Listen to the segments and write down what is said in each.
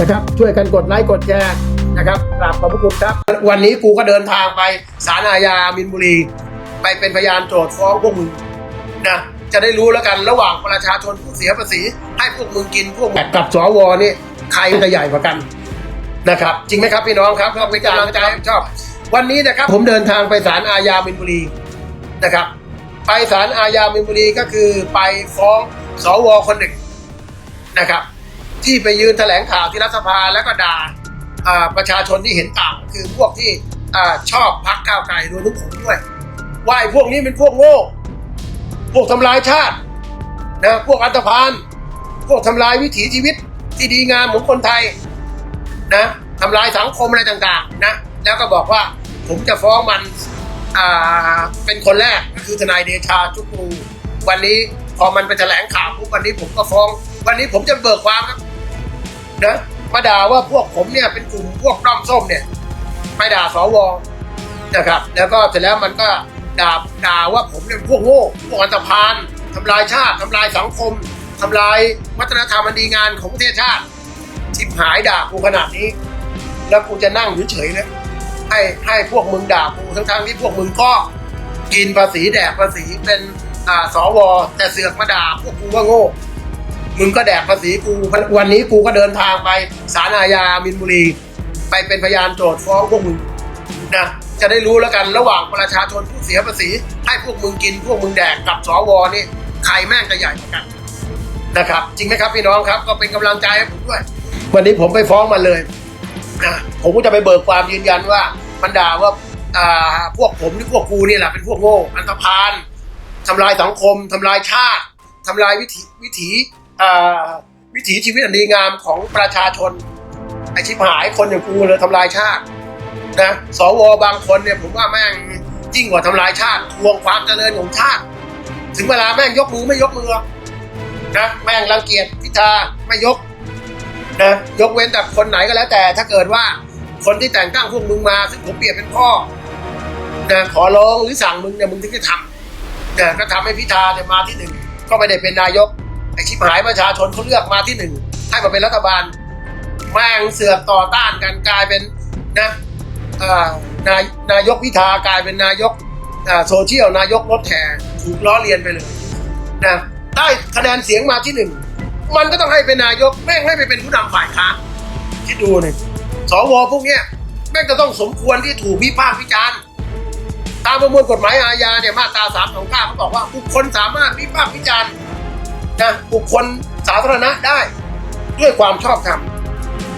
นะครับ ช่วยกันกดไลค์กดแชร์นะครับกราบขอบพระคุณครับ วันนี้กูก็เดินทางไปศาลอาญามินบุรี ไปเป็นพยานโจทย์ฟ้องพวกมึงนะจะได้รู้แล้วกันระหว่างประชาชนผู้เสียภาษี ให้พวกมึงกินพวกแบบกับสวนี่ใครจะใหญ่กว่ากันนะครับ จริงไหมครับพี่น้องครับก็เป็นกำลังใจชอบ วันนี้นะครับผมเดินทางไปศาลอาญามินบุรีนะครับ ไปศาลอาญามินบุรีก็คือไปฟ้องสวคนหนึ่งนะครับ ที่ไปยืนแถลงข่าวที่รัฐสภาแล้วก็ด่าอ่าประชาชนที่เห็นต่าง คือพวกที่อชอบพักก้าวไกลรวมทุกผมด้วยว่าไอ้พวกนี้เป็นพวกโง่พวกทำลายชาตินะพวกอันตพานพวกทำลายวิถีชีวิตที่ดีงามของคนไทยนะทำลายสังคมอะไรต่างๆนะแล้วก็บอกว่าผมจะฟ้องมันเป็นคนแรกก็คือทนายเดชาจุกูวันนี้พอมันไปแถลงข่าวปุ๊บวันนี้ผมก็ฟ้อง วันนี้ผมจะเบิกความครับ นะมาด่าว่าพวกผมเนี่ยเป็นกลุ่มพวกด้อมส้มเนี่ยไปด่าสวนะครับ แล้วก็เสร็จแล้วมันก็ด่าด่าว่าผมเนี่ยเป็นพวกโง่พวกอันตพานทำลายชาติทำลายสังคมทำลายวัฒนธรรมอันดีงานของประเทศชาติชิบหายด่ากูขนาดนี้ แล้วกูจะนั่งเฉยๆนะให้ให้พวกมึงด่ากูทั้งๆที่พวกมึงก็กินภาษีแดกภาษีเป็นอ่าสวแต่เสือกมาด่าพวกกูว่าโง่ มึงก็แดกภาษีกู วันนี้กูก็เดินทางไปศาลอาญามินบุรี ไปเป็นพยานโจทย์ฟ้องพวกมึงนะจะได้รู้แล้วกันระหว่างประชาชนผู้เสียภาษี ให้พวกมึงกินพวกมึงแดกกับสวนี่ใครแม่งจะใหญ่กันนะครับ จริงไหมครับพี่น้องครับ ก็เป็นกำลังใจให้ผมด้วย วันนี้ผมไปฟ้องมันเลยนะผมก็จะไปเบิกความยืนยันว่ามันด่าว่าอ่าพวกผมหรือพวกกูนี่แหละเป็นพวกโง่อันธพาลทำลายสังคมทำลายชาติทำลายวิถีวิถี วิถีชีวิตอันดีงามของประชาชนไอชิบหายคนอย่างกูเลยทำลายชาตินะสวบางคนเนี่ยผมว่าแม่งยิ่งกว่าทำลายชาติทวงความเจริญของชาติ ถึงเวลาแม่งยกมือไม่ยกมือนะแม่งรังเกียจพิธาไม่ยกนะยกเว้นแต่คนไหนก็แล้วแต่ ถ้าเกิดว่าคนที่แต่งตั้งพวกมึงมา ซึ่งผมเปรียบเป็นพ่อนะขอร้องหรือสั่งมึงเนี่ยมึงถึงจะทำนะก็ทำให้พิธาเนี่ยมาที่หนึ่งก็ไม่ได้เป็นนายก ไอชิบหายประชาชนเขาเลือกมาที่หนึ่งให้มาเป็นรัฐบาลแม่งเสือกต่อต้านกันกลายเป็นนะนายนายกพิธากลายเป็นนายกโซเชียลนายกรถแห่ถูกล้อเลียนไปเลยนะได้คะแนนเสียงมาที่หนึ่งมันก็ต้องให้เป็นนายกแม่งให้ไปเป็นผู้นำฝ่ายค้านคิดดูนี่สวพวกเนี้ยแม่งจะต้องสมควรที่ถูกวิพากษ์วิจารณ์ตามประมวลกฎหมายอาญาเนี่ยมาตราสามของข้าเขาบอกว่าบุคคลสามารถวิพากษ์วิจารณ์ นะบุคคลสาธารณะได้ ด้วยความชอบธรรม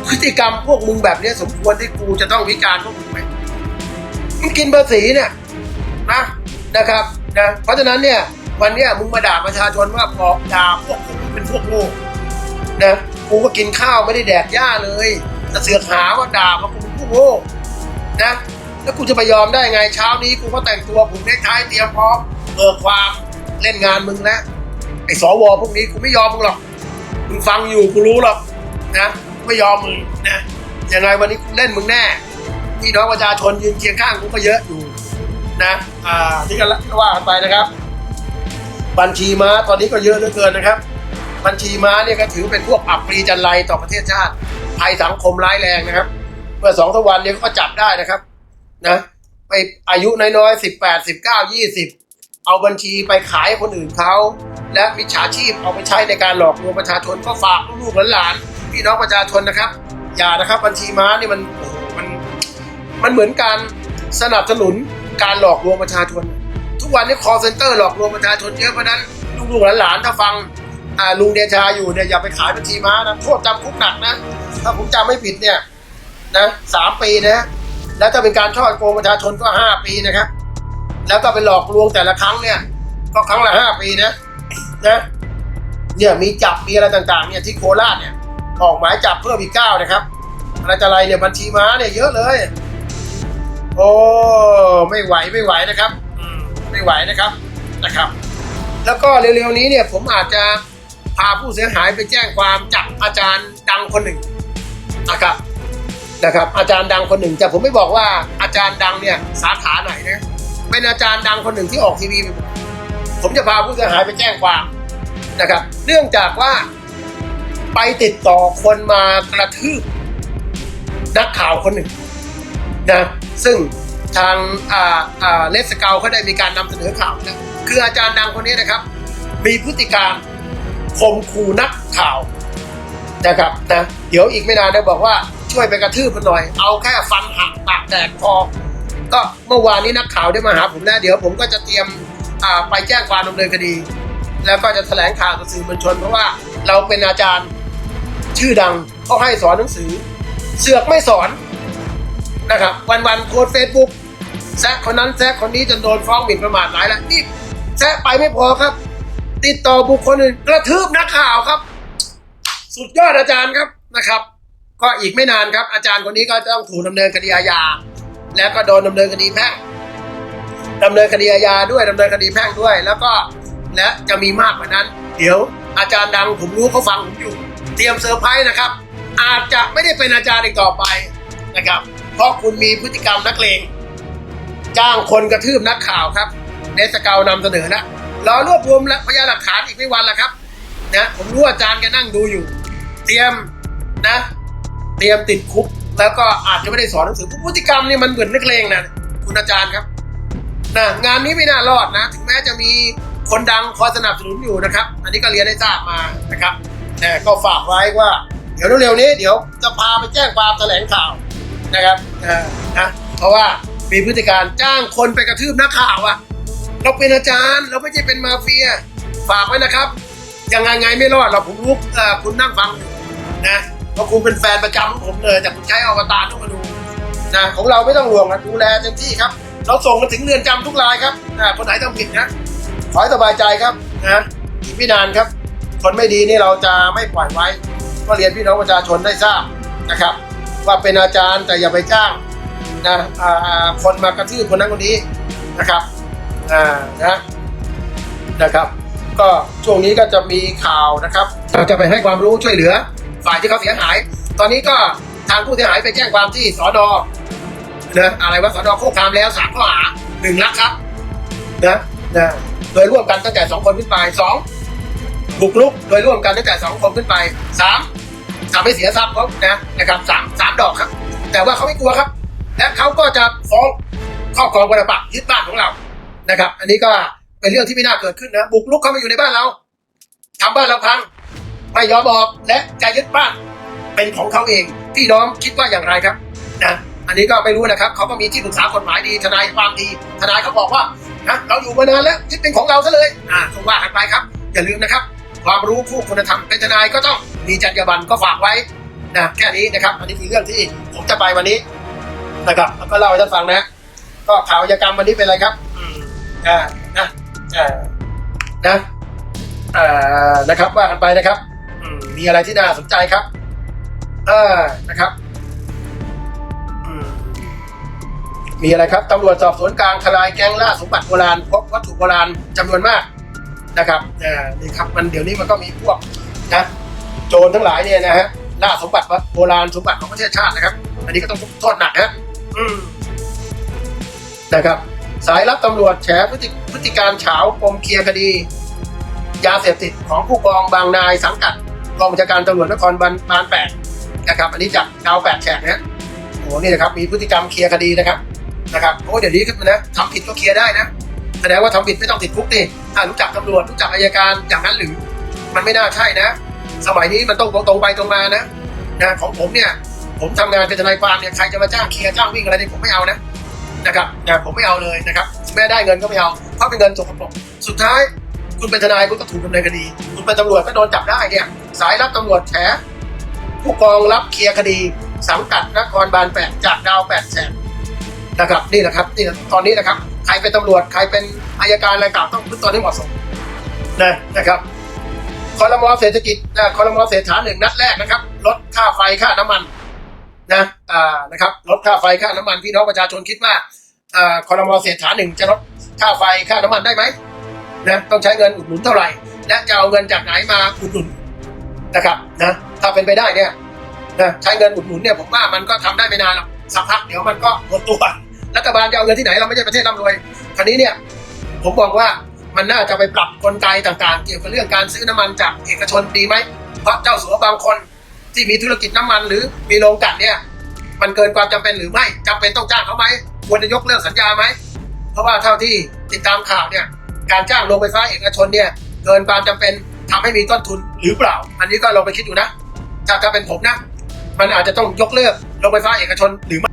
พฤติกรรมพวกมึงแบบนี้สมควรที่กูจะต้องวิจารณ์พวกมึงไหมมึงกินภาษีเนี่ยนะนะครับนะเพราะฉะนั้นเนี่ยวันนี้มึงมาด่าประชาชนว่าบอกด่าพวกผมเป็นพวกโง่นะกูก็กินข้าวไม่ได้แดกหญ้าเลยแต่เสือกหาว่าด่าว่ากูเป็นพวกโง่นะแล้วกูจะไปยอมได้ไงเช้านี้กูก็แต่งตัวผมได้ท้ายเตรียมพร้อมเบิกความเล่นงานมึงแล้ว อ้สวพวกนี้กูไม่ยอมมึงหรอกมึงฟังอยู่กูรู้หรอกนะไม่ยอมมึงนะยังไงวันนี้กูเล่นมึงแน่พี่น้องประชาชนยืนเคียงข้างกูก็เยอะอยู่นะอ่าที่กันว่ากันไปนะครับ บัญชีม้าตอนนี้ก็เยอะเหลือเกินนะครับ บัญชีม้าเนี่ยก็ถือเป็นพวกอับปรีจันไรต่อประเทศชาติภัยสังคมร้ายแรงนะครับ เมื่อสองสวันเนี่ยก็จับได้นะครับนะไปอายุน้อยๆสิบแปดสิบเก้ายี่สิบเอาบัญชีไปขายคนอื่นเขา และมิจฉาชีพเอาไปใช้ในการหลอกลวงประชาชนก็ฝากลูกหลานพี่น้องประชาชนนะครับ อย่านะครับบัญชีม้านี่มันโอ้โหมันมันเหมือนการสนับสนุนการหลอกลวงประชาชน ทุกวันนี้ call center หลอกลวงประชาชนเยอะเพราะนั้นลูกหลานถ้าฟังลุงเดชาอยู่เนี่ยอย่าไปขายบัญชีม้านะโทษจำคุกหนักนะถ้าผมจำไม่ผิดเนี่ยนะสามปีนะแล้วถ้าเป็นการช่อโกงประชาชนก็ห้าปีนะครับ แล้วก็ไปหลอกลวงแต่ละครั้งเนี่ยก็ครั้งละห้าปีนะ นะเนี่ยมีจับมีอะไรต่างๆเนี่ยที่โคราชเนี่ยออกหมายจับเพิ่มอีกเก้านะครับอะไรจะอะไรเนี่ยบัญชีม้าเนี่ยเยอะเลย โอ้ไม่ไหวไม่ไหวนะครับไม่ไหวนะครับนะครับ แล้วก็เร็วๆนี้เนี่ยผมอาจจะพาผู้เสียหายไปแจ้งความจับอาจารย์ดังคนหนึ่งนะครับนะครับ อาจารย์ดังคนหนึ่งแต่ผมไม่บอกว่าอาจารย์ดังเนี่ยสาขาไหนนะเป็นอาจารย์ดังคนหนึ่งที่ออกทีวี ผมจะพาผู้เสียหายไปแจ้งความนะครับ เนื่องจากว่าไปติดต่อคนมากระทืบนักข่าวคนหนึ่งนะซึ่งทางเลสเกาเขาได้มีการนำเสนอข่าวนะคืออาจารย์ดังคนนี้นะครับ มีพฤติการข่มขู่นักข่าวนะครับนะเดี๋ยวอีกไม่นานได้บอกว่าช่วยไปกระทืบมันหน่อย เอาแค่ฟันหักปากแตกพอก็เมื่อวานนี้นักข่าวได้มาหาผมแล้วเดี๋ยวผมก็จะเตรียม ไปแจ้งความดำเนินคดี แล้วก็จะแถลงข่าวกับสื่อมวลชน เพราะว่าเราเป็นอาจารย์ชื่อดังเขาให้สอนหนังสือ เสือกไม่สอนนะครับ วันๆโพสเฟซบุ๊กแซะคนนั้นแซะคนนี้จนโดนฟ้องหมิ่นประมาทหลายแล้วนี่แซะไปไม่พอครับ ติดต่อบุคคลอื่นกระทืบนักข่าวครับ สุดยอดอาจารย์ครับนะครับ ก็อีกไม่นานครับ อาจารย์คนนี้ก็จะต้องถูกดำเนินคดีอาญาแล้วก็โดนดำเนินคดีแพ่งำเนินคดีอาญาด้วยดำเนินคดีแพ่งด้วย แล้วก็และจะมีมากกว่านั้น เดี๋ยวอาจารย์ดังผมรู้เขาฟังผมอยู่ เตรียมเซอร์ไพรส์นะครับ อาจจะไม่ได้เป็นอาจารย์อีกต่อไปนะครับ เพราะคุณมีพฤติกรรมนักเลงจ้างคนกระทืบนักข่าวครับเนสเกานำเสนอแล้วรอรวบรวมและพยานหลักฐานอีกไม่วันละครับนะผมรู้อาจารย์แกนั่งดูอยู่ เตรียมนะ เตรียมติดคุก แล้วก็อาจจะไม่ได้สอนหนังสือพฤติกรรมนี่มันเหมือนนักเลงนะคุณอาจารย์ครับ นะงานนี้ไม่น่ารอดนะ ถึงแม้จะมีคนดังคอยสนับสนุนอยู่นะครับ อันนี้ก็เรียนได้ทราบมานะครับแต่ก็ฝากไว้ว่า เดี๋ยวเร็วๆนี้เดี๋ยวจะพาไปแจ้งความแถลงข่าวนะครับนะเพราะว่ามีพฤติการจ้างคนไปกระทืบนักข่าวอะเราเป็นอาจารย์ เราไม่ใช่เป็นมาเฟีย ฝากไว้นะครับ ยังไงไงไม่รอดเราผมรู้คุณนั่งฟังนะเพราะคุณเป็นแฟนประจำของผมเลยแต่คุณใช้อวตารต้องมาดูนะของเราไม่ต้องห่วงนะดูแลเต็มที่ครับ เราส่งมาถึงเรือนจำทุกรายครับนะคนไหนทำผิดนะขอให้สบายใจครับนะอีกไม่นานครับ คนไม่ดีนี่เราจะไม่ปล่อยไว้ ก็เรียนพี่น้องประชาชนได้ทราบนะครับ ว่าเป็นอาจารย์แต่อย่าไปจ้างนะอ่าคนมากระทืบคนนั้นคนนี้นะครับอ่านะนะครับ ก็ช่วงนี้ก็จะมีข่าวนะครับเราจะไปให้ความรู้ช่วยเหลือ ฝ่ายที่เขาเสียหาย ตอนนี้ก็ทางผู้เสียหายไปแจ้งความที่สอนอ นะอะไรว่าสนโคกคามแล้วสามข้อหาหนึ่งลักทรัพย์นะนะโดยร่วมกันตั้งแต่สองคนขึ้นไปสองบุกรุกโดยร่วมกันตั้งแต่สองคนขึ้นไปสามทำให้เสียทรัพย์เขานะนะครับสามสามดอกครับ แต่ว่าเขาไม่กลัวครับ และเขาก็จะฟ้องครอบครองปรปักยึดบ้านของเรานะครับ อันนี้ก็เป็นเรื่องที่ไม่น่าเกิดขึ้นนะบุกรุกเข้ามาอยู่ในบ้านเราทำบ้านเราพังไม่ยอมออกและจะยึดบ้านเป็นของเขาเองพี่น้องคิดว่าอย่างไรครับนะ อันนี้ก็ไม่รู้นะครับเขาก็มีที่ปรึกษากฎหมายดีทนายความดีทนายเขาบอกว่านะเราอยู่มานานแล้วยึดเป็นของเราซะเลยอ่าก็ว่ากันไปครับ อย่าลืมนะครับ ความรู้คู่คุณธรรมเป็นทนายก็ต้องมีจรรยาบรรณก็ฝากไว้นะแค่นี้นะครับ อันนี้คือเรื่องที่ผมจะไปวันนี้นะครับแล้วก็เล่าให้ท่านฟังนะ ก็ข่าวอากรรมวันนี้เป็นอะไรครับอ่านะอ่านะอ่านะครับว่ากันไปนะครับมมีอะไรที่น่าสนใจครับ เออนะครับ มีอะไรครับตำรวจสอบสวนกลางทลายแก๊งล่าสมบัติโบราณพบวัตถุโบราณจำนวนมากนะครับอ่านี่ครับมันเดี๋ยวนี้มันก็มีพวกนะโจรทั้งหลายเนี่ยนะฮะล่าสมบัติโบราณสมบัติของประเทศชาตินะครับ อันนี้ก็ต้องโทษหนักนะนะครับ สายลับตำรวจแฉพฤติพฤติการเฉาปมเคลียร์คดี ยาเสพติดของผู้กองบางนายสังกัดกองบัญชาการตำรวจนครบาลบานแปดนะครับ อันนี้จากดาวแปดแฉกนะโอ้โหนี่นะครับมีพฤติกรรมเคลียร์คดีนะครับ นะครับโอ้เดี๋ยวนี้ขึ้นมานะทำผิดก็เคลียร์ได้นะแสดงว่าทำผิดไม่ต้องติดคุกนี่ถ้ารู้จักตำรวจรู้จักอายการอย่างนั้นหรือมันไม่น่าใช่นะ สมัยนี้มันต้องตรงไปตรงมานะนะของผมเนี่ยผมทำงานเป็นทนายความเนี่ยใครจะมาจ้างเคลียร์จ้างวิ่งอะไรเนี่ยผมไม่เอานะนะครับนะผมไม่เอาเลยนะครับแม่ได้เงินก็ไม่เอาเพราะเป็นเงินสกปรกสุดท้าย คุณเป็นทนายคุณก็ถูกดำเนินคดี คุณเป็นตำรวจก็โดนจับได้เนี่ยสายรับตำรวจแฉผู้กองรับเคลียร์คดี สังกัดนครบาลแปดจากดาวแปดแสน นะครับนี่แหละครับนี่ตอนนี้นะครับใครเป็นตำรวจใครเป็นอายการอะไรกล่าวต้องพึ่งตนให้เหมาะสมนะนะครับคอรมอเศรษฐกิจนะคอรมอเศรษฐาหนึ่งนัดแรกนะครับลดค่าไฟค่าน้ำมันนะอ่านะครับลดค่าไฟค่าน้ำมันพี่น้องประชาชนคิดว่าอ่าคอรมอเศรษฐาหนึ่งจะลดค่าไฟค่าน้ำมันได้ไหมนะต้องใช้เงินอุดหนุนเท่าไหร่ และจะเอาเงินจากไหนมาอุดหนุนนะครับนะถ้าเป็นไปได้เนี่ยนะใช้เงินอุดหนุนเนี่ยผมว่ามันก็ทำได้ไม่นานหรอกสักพักเดี๋ยวมันก็หมดตัว รัฐบาลจะเอาเงินที่ไหนเราไม่ใช่ประเทศร่ำรวยคราวนี้เนี่ยผมบอกว่ามันน่าจะไปปรับกลไกต่างๆ เกี่ยวกับเรื่องการซื้อน้ำมันจากเอกชนดีไหมเพราะเจ้าสัวบางคนที่มีธุรกิจน้ำมัน หรือมีโรงกลั่นเนี่ยมันเกินความจำเป็นหรือไม่จำเป็นต้องจ้างเขาไหมควรจะยกเลิกสัญญาไหมเพราะว่าเท่าที่ติดตามข่าวเนี่ยการจ้างโรงไฟฟ้าเอกชนเนี่ยเกินความจำเป็นทำให้มีต้นทุนหรือเปล่า อันนี้ก็ลองไปคิดดูนะถ้าถ้าเป็นผมนะ มันอาจจะต้องยกเลิกโรงไฟฟ้าเอกชนหรือไม่